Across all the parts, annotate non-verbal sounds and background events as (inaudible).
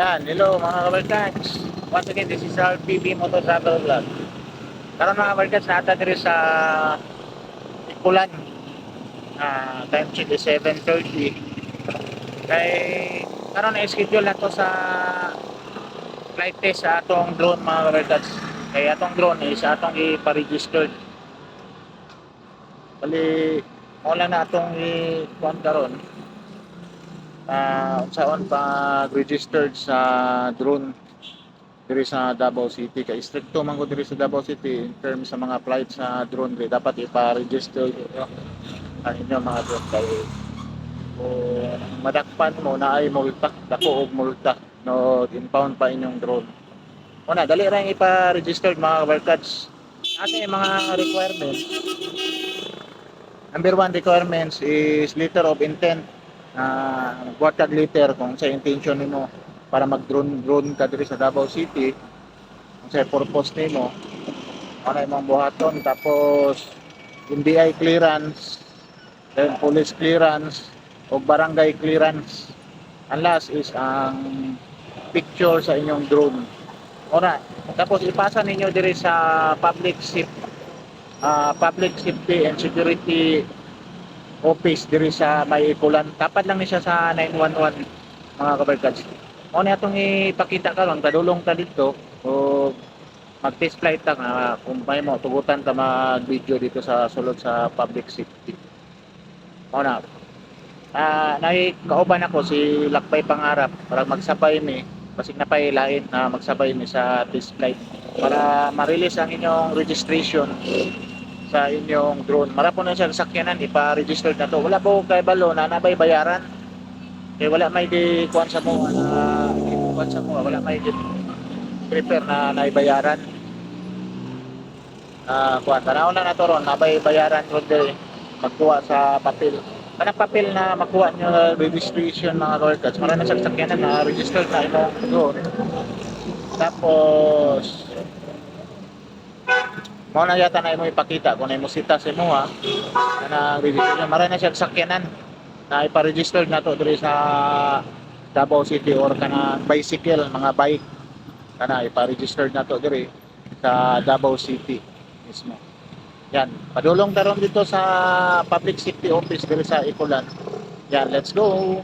Yan, hello mga kabarkads. Once again, this is our PB Motor Travel Vlog. Karon mga kabarkads, nata diri sa Ikulan. Ah, time check is 7.30. Kay, karon na schedule na to sa flight test sa atong drone mga kabarkads. Kay atong drone is atong ipa-registered. Bali, wala na atong i-kuhan karon uh, unsaon pag-registered sa drone diri sa Davao City. Kay stricto man ko diri sa Davao City in terms sa mga flights sa drone diri dapat ipa-register niyo ang inyong mga drone. Kay madakpan mo na ay multa dako og multa no impound pa inyong drone. Una dali ra yung ipa-registered mga workers natin yung mga requirements. Number one requirements is letter of intent uh, kag letter kung sa intention nimo para mag-drone drone ka diri sa Davao City kung sa purpose nimo ano imong buhaton. Tapos NBI clearance then police clearance o barangay clearance ang last is ang picture sa inyong drone. Ora tapos ipasa ninyo diri sa public safety uh, public safety and security office diri sa may ikulan. Tapat lang ni siya sa 911 mga kabarkads. Mo ni atong ipakita karon kadulong ta dito o mag test flight ta nga kung may mo tugutan ta mag video dito sa sulod sa public safety. Mo na. Ah, nay kauban ako si Lakbay Pangarap para magsabay mi basig na pay lain na magsabay mi sa test flight para ma-release ang inyong registration sa inyong drone. Mara po na siya sakyanan, ipa-register na to. Wala po kay balo na nabay bayaran. Kaya wala may di kuan sa mo na kuan sa mo, wala may di prepare na naibayaran. Ah, kuan tanaw na nato ron, nabay bayaran ron diri magkuha sa papel. Kanang papel na makuha nyo registration mga workers. Mara na siya sakyanan na register na imong drone. Tapos Mao na yata na imo ipakita kung na imo sita sa imo ha. Na register mara na siya sakyanan na ipa-register na to diri sa Davao City or kana bicycle mga bike kana ipa-register na to diri sa Davao City mismo. Yan, padulong taron dito sa Public Safety Office diri sa Ikulan. Yan, let's go.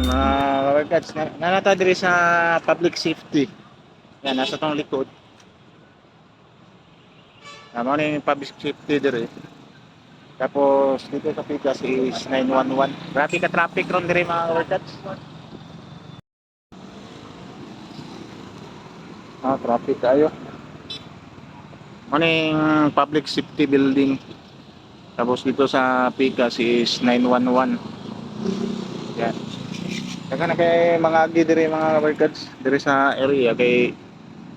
Yan, mga kabarkads, na, nanata diri sa public safety. Yan, nasa tong likod. Mo yung public safety diri. Tapos, dito sa Pigas is 911. Grabe ka traffic ron diri mga kabarkads. Ah, traffic tayo. Ano yung public safety building. Tapos dito sa Pigas is 911. Kaya na kay mga agi diri mga kabarkads diri sa area kay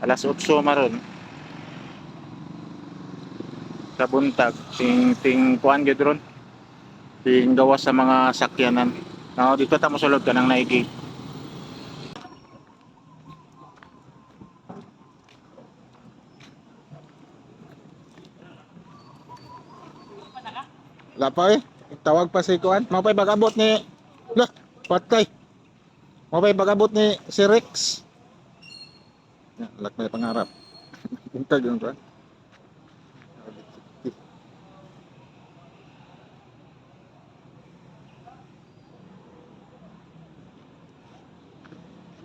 alas 8 maron. Sa buntag ting ting kuan gyud ron. Ting gawas sa mga sakyanan. No, dito ta mosulod ka nang naigi. Wala pa eh. Tawag pa si Kuan. Mapay bagabot ni Lah, patay. Mapay bagabot ni si Rex. Ya, lak may pangarap. (laughs) Buntag.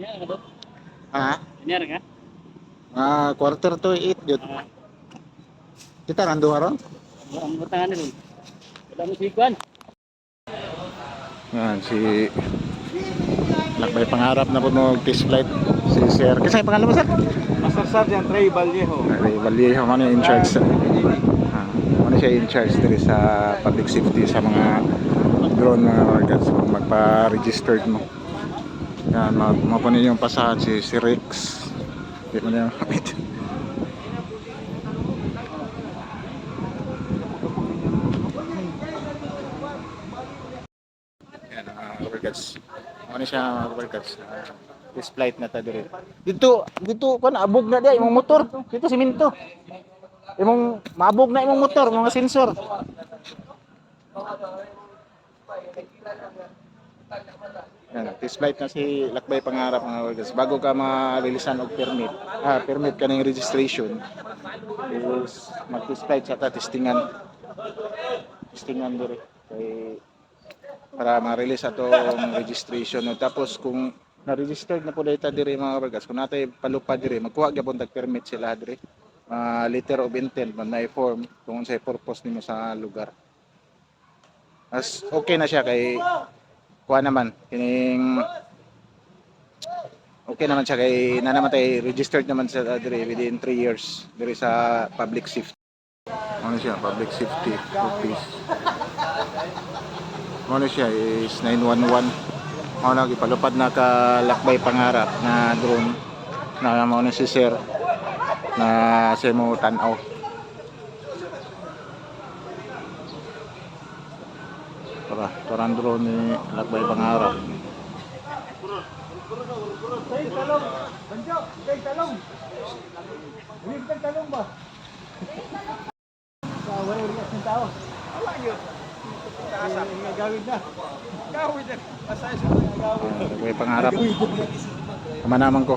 Yan, ano? Ha? Yan ka? Ah, quarter to 8 yun. Ah, Kita haron? ang butangan nila. Wala mo sikuan. Yan, si Lakbay pangarap na po no test flight si Sir. Kasi pangalan mo Sir? Master Sergeant Ray Vallejo. Ray Vallejo man yung in charge sa ah, ano siya in charge diri sa public safety sa mga drone mga organs kung magpa-registered mo. Yan, ma mapunin yung pasahan si, si Rex. Hindi mo na yung kapit. Yan, mga organs. Ano siya organs? Uh, this flight na ta diri. Dito, dito kan abog na dia imong motor. Dito siminto. Imong maabog na imong motor, mga sensor. Yan, this flight na si Lakbay Pangarap mga organs. Bago ka ma-releasean og permit, ah, permit ka ng registration, is mag-this flight sa ta testingan. Testingan diri. Kay para ma-release atong registration no. tapos kung na-registered na po data diri mga organs, kung natay palupad diri, magkuha gyapon tag permit sila diri. Ah, letter of intent man na form kung unsay purpose nimo sa lugar. As okay na siya kay kuha naman kining okay naman siya kay na naman tay registered naman sa diri within 3 years diri sa public safety. Ano siya? Public safety office. Ano siya is 911. Ako na ipalupad na ka lakbay pangarap na drone na mo na si sir na siya mo tanaw. Tara, tarang drone ni lakbay pangarap. Ah, lakbay pangarap. Tama naman ko.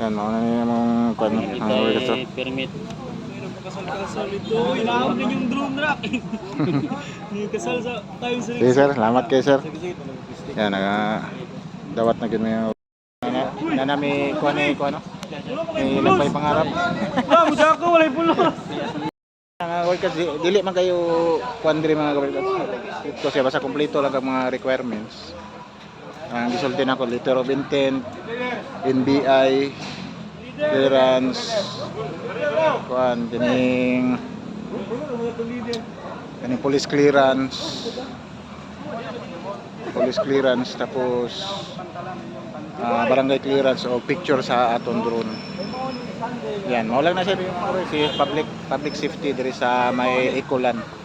Yan, ano na yung mga kwan, organs, oh. Ito, permit. Kasal-kasal ito. Inaawag din yung drone rack. Kasal sa tayo (laughs) sa Sige sir, salamat kayo sir. Yan, naga dawat na gid may na, na nami kuan ni kuan no. May lakbay pangarap. Ah, muda ako, walay pulo. Mga workers, di- dili man kayo kuan diri mga workers. Siya basta kompleto lang ang mga requirements. Ang gisulti na ko letter of intent, NBI, clearance, kuan kining kining police clearance, police clearance tapos ah, barangay clearance o picture sa aton drone. Yan, mao lang na siya yung si public public safety diri sa may Ecolan.